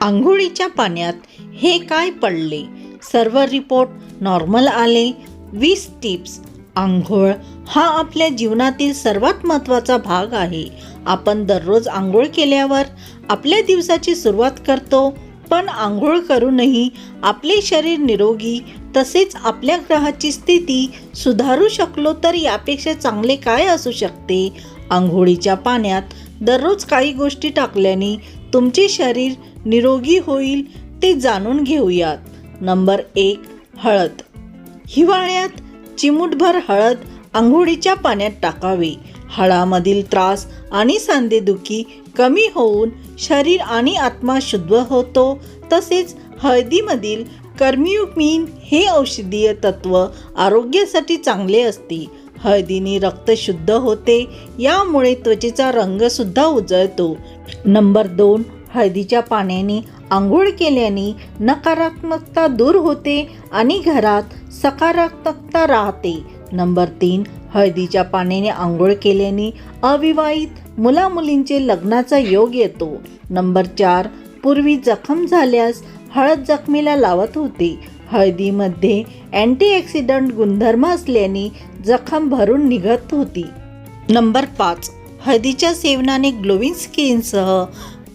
आंघोळीच्या पाण्यात हे काय पडले? सर्व रिपोर्ट नॉर्मल आले. वीस टिप्स. आंघोळ हा आपल्या जीवनातील सर्वात महत्त्वाचा भाग आहे. आपण दररोज आंघोळ केल्यावर आपल्या दिवसाची सुरुवात करतो पण आंघोळ करूनही आपले शरीर निरोगी तसेच आपल्या ग्रहाची स्थिती सुधारू शकलो तर यापेक्षा चांगले काय असू शकते? आंघोळीच्या पाण्यात दररोज काही गोष्टी टाकल्याने तुमचे शरीर निरोगी होईल ते जाणून घेऊयात. नंबर एक हळद. हिवाळ्यात चिमूटभर हळद आंघोळीच्या पाण्यात टाकावे. हळामधील त्रास आणि सांधेदुखी कमी होऊन शरीर आणि आत्मा शुद्ध होतो. तसेच हळदीमधील कर्मियुमीन हे औषधीय तत्व आरोग्यासाठी चांगले असते. हळदीने रक्त शुद्ध होते यामुळे त्वचेचा रंगसुद्धा उजळतो. नंबर दोन हळदीच्या पाण्याने आंघोळ केल्याने नकारात्मकता दूर होते आणि घरात सकारात्मकता राहते. नंबर तीन हळदीच्या पाण्याने आंघोळ केल्याने अविवाहित मुलामुलींचे लग्नाचा योग येतो. नंबर चार पूर्वी जखम झाल्यास हळद जखमीला लावत होते. हळदीमध्ये अँटीऑक्सिडंट गुणधर्म असल्याने जखम भरून निघत होती. नंबर पाच हळदीच्या सेवनाने ग्लोविंग स्किनसह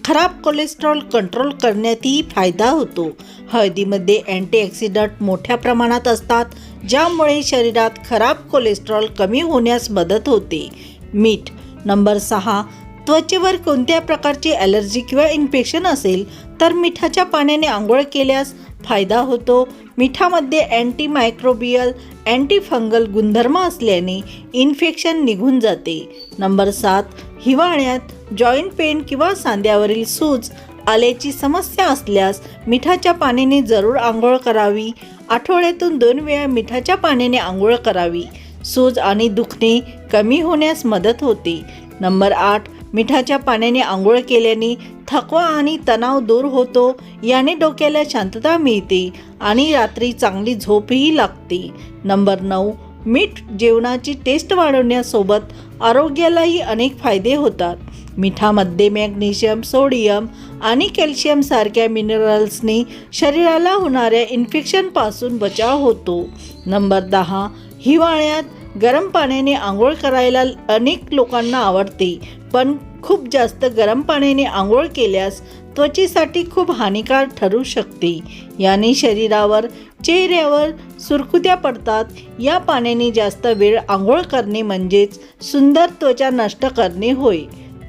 खराब कोलेस्ट्रॉल कंट्रोल करण्यातही फायदा होतो. हळदीमध्ये अँटीऑक्सिडंट मोठ्या प्रमाणात असतात ज्यामुळे शरीरात खराब कोलेस्ट्रॉल कमी होण्यास मदत होते. मीठ. नंबर सहा त्वचेवर कोणत्या प्रकारची ॲलर्जी किंवा इन्फेक्शन असेल तर मिठाच्या पाण्याने आंघोळ केल्यास फायदा होतो. मिठामध्ये अँटी मायक्रोबियल अँटीफंगल गुणधर्म असल्याने इन्फेक्शन निघून जाते. नंबर सात हिवाळ्यात जॉईंट पेन किंवा सांध्यावरील सूज आल्याची समस्या असल्यास मिठाच्या पाण्याने जरूर आंघोळ करावी. आठवड्यातून दोन वेळा मिठाच्या पाण्याने आंघोळ करावी. सूज आणि दुखणे कमी होण्यास मदत होते. नंबर आठ मिठाच्या पाण्याने आंघोळ केल्याने थकवा आणि तणाव दूर होतो याने डोक्याला शांतता मिळते आणि रात्री चांगली झोपही लागते. नंबर नऊ मीठ जेवणाची टेस्ट वाढवण्यासोबत आरोग्यालाही अनेक फायदे होतात. मिठामध्ये मॅग्नेशियम सोडियम आणि कॅल्शियम सारख्या मिनरल्सने शरीराला होणाऱ्या इन्फेक्शनपासून बचाव होतो. नंबर दहा हिवाळ्यात गरम पाण्याने आंघोळ करायला अनेक लोकांना आवडते पण खूप जास्त गरम पाण्याने आंघोळ केल्यास त्वचेसाठी खूप हानिकारक ठरू शकते. याने शरीरावर चेहऱ्यावर सुरकुत्या पडतात. या पाण्याने जास्त वेळ आंघोळ करणे म्हणजेच सुंदर त्वचा नष्ट करणे होय.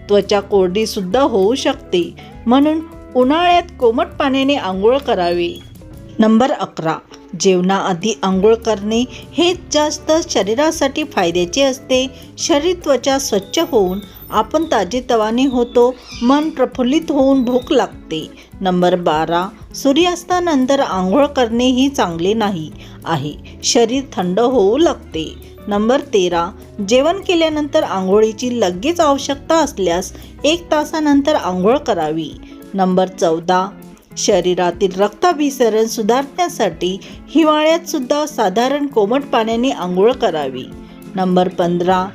त्वचा कोरडीसुद्धा होऊ शकते. म्हणून उन्हाळ्यात कोमट पाण्याने आंघोळ करावे. नंबर अकरा. जेवणाआधी आंघोळ करणे हेच जास्त शरीरासाठी फायद्याचे असते. शरीर त्वचा स्वच्छ होऊन आपण ताजेतवाने होतो मन प्रफुल्लित होऊन भूक लागते. नंबर बारा सूर्यास्तानंतर आंघोळ करणे ही चांगले नाही आहे. शरीर थंड होऊ लागते. नंबर तेरा जेवण केल्यानंतर आंघोळीची लगेच आवश्यकता असल्यास एक तासानंतर आंघोळ करावी. नंबर चौदा शरीरातील रक्ताभिसरण सुधारण्यासाठी हिवाळ्यात सुद्धा साधारण कोमट पाण्याने आंघोळ करावी. नंबर पंधरा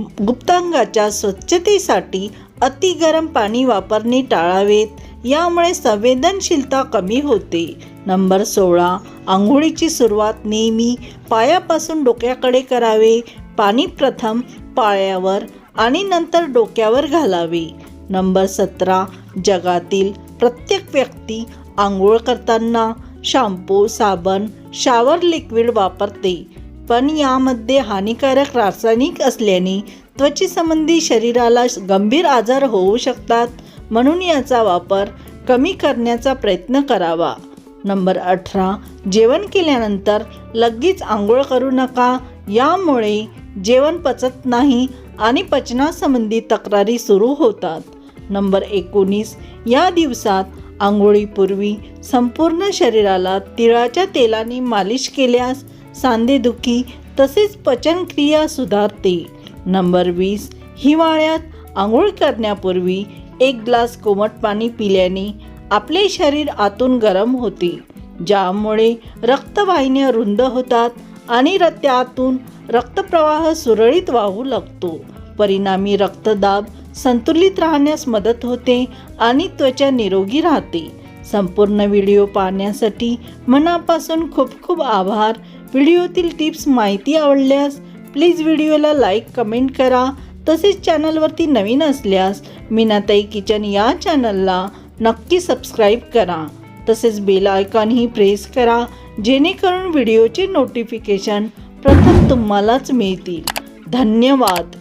गुप्तांगाच्या स्वच्छतेसाठी अति गरम पाणी वापरणे टाळावेत. यामुळे संवेदनशीलता कमी होते. नंबर सोळा. आंघोळीची सुरुवात नेहमी पायापासून डोक्याकडे करावे. पाणी प्रथम पायावर आणि नंतर डोक्यावर घालावे. नंबर सतरा. जगातील प्रत्येक व्यक्ती आंघोळ करताना शॅम्पू साबण शावर लिक्विड वापरते. पण यामध्ये हानिकारक रासायनिक असल्याने त्वचेसंबंधी शरीराला गंभीर आजार होऊ शकतात. म्हणून याचा वापर कमी करण्याचा प्रयत्न करावा. नंबर अठरा जेवण केल्यानंतर लगेच आंघोळ करू नका. यामुळे जेवण पचत नाही आणि पचनासंबंधी तक्रारी सुरू होतात. नंबर एकोणीस या दिवसात आंघोळीपूर्वी संपूर्ण शरीराला तिळाच्या तेलाने मालिश केल्यास सांधेदुखी तसेच पचनक्रिया सुधारते. नंबर वीस हिवाळ्यात आंघोळ करण्यापूर्वी एक ग्लास कोमट पाणी पिल्याने आपले शरीर आतून गरम होते ज्यामुळे रक्तवाहिन्या रुंद होतात आणि रत्यातून त्यातून रक्तप्रवाह सुरळीत वाहू लागतो. परिणामी रक्तदाब संतुलित राहण्यास मदत होते आणि त्वचा निरोगी राहते. संपूर्ण व्हिडिओ पाहण्यासाठी मनापासून खूप खूप आभार. व्हिडिओतील टिप्स माहिती आवडल्यास प्लीज व्हिडिओला लाईक कमेंट करा. तसेच चॅनलवरती नवीन असल्यास मीनाताई किचन या चॅनलला नक्की सबस्क्राईब करा. तसेच बेल आयकॉनही प्रेस करा जेणेकरून व्हिडिओचे नोटिफिकेशन प्रथम तुम्हालाच मिळतील. धन्यवाद.